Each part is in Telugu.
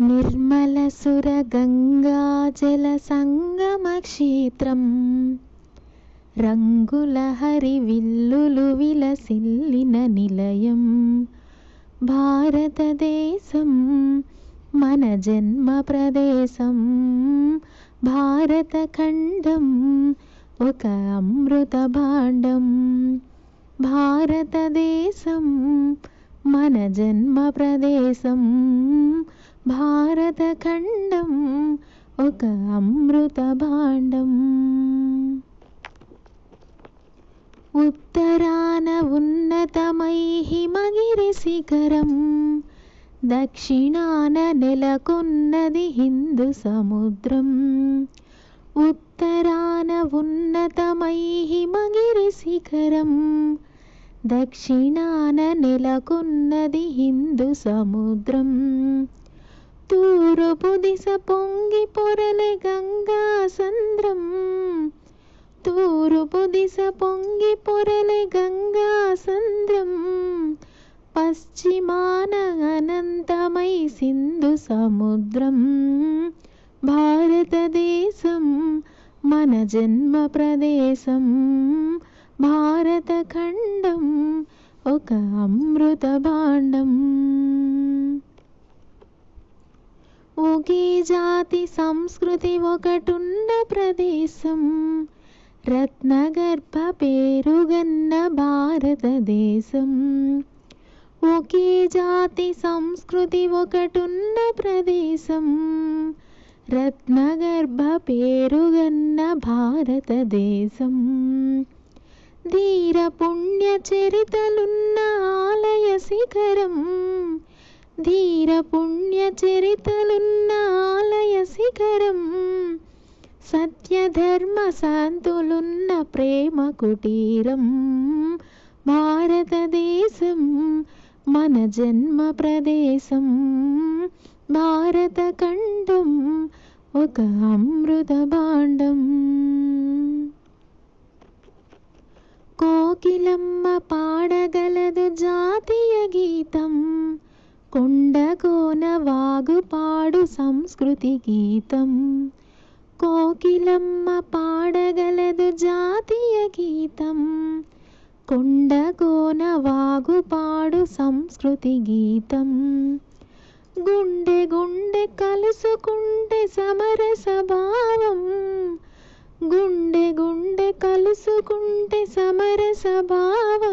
నిర్మలసురగంగాజలసంగమక్షేత్రం రంగుల హరివిల్లులు విలసిల్లిన నిలయం. భారతదేశం మన జన్మ ప్రదేశం. భారతఖండం ఒక అమృత భాండం. భారతదేశం మన జన్మ ప్రదేశం. భారతఖండం ఒక అమృత భాండం. ఉత్తరాన ఉన్నతమై హిమగిరి శిఖరం దక్షిణాన నెలకొన్నది హిందూ సముద్రం. ఉత్తరాన ఉన్నతమై హిమగిరి శిఖరం దక్షిణాన నెలకొన్నది హిందూ సముద్రం. తూరుపు దిశ పొంగి పొరలే గంగా సంద్రం. తూరుపు దిశ పొంగి పొరలే గంగా సంద్రం. పశ్చిమాన అనంతమై సింధు సముద్రం. భారతదేశం మన జన్మ ప్రదేశం. భారతఖండం ఒక అమృత భాండం. ఒకే జాతి సంస్కృతి ఒకటున్న ప్రదేశం. రత్నగర్భ పేరుగన్న భారతదేశం. ఒకే జాతి సంస్కృతి ఒకటున్న ప్రదేశం. రత్నగర్భ పేరుగన్న భారతదేశం. ధీర పుణ్య చరితలున్న ఆలయ శిఖరం. ధీర పుణ్య చరితలున్న ఆలయ శిఖరం సత్యధర్మ శాంతులున్న ప్రేమ కుటీరం భారతదేశం మన జన్మ ప్రదేశం భారతఖండం ఒక అమృత భాండం కోకిలమ్మ పాడగలదు జాతీయ గీతం కొండకోన వాగుపాడు సంస్కృతి గీతం. కోకిలమ్మ పాడగలదు జాతీయ గీతం. కొండకోన వాగుపాడు సంస్కృతి గీతం. గుండె గుండె కలుసుకుంటే సమరస భావం గుండె గుండె కలుసుకుంటే సమరస భావం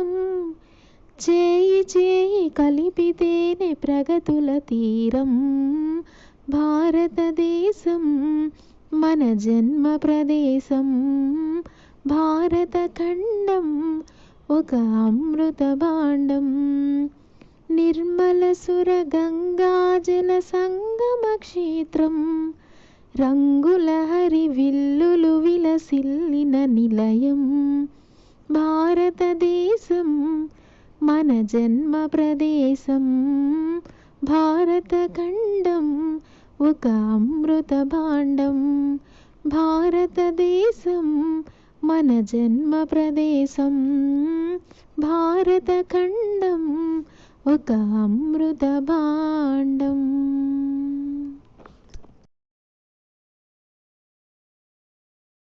చేయి చేయి కలిపితేనే ప్రగతుల తీరం. భారతదేశం మన జన్మ ప్రదేశం. భారతఖండం ఒక అమృత భాండం. నిర్మల సుర గంగాజల సంగమ క్షేత్రం. రంగుల హరి విల్లులు విలసిల్లిన నిలయం. భారతదేశం మన జన్మ ప్రదేశం భారతఖండం ఒక అమృత భాండం భారతదేశం మన జన్మ ప్రదేశం భారతఖండం ఒక అమృత భాండం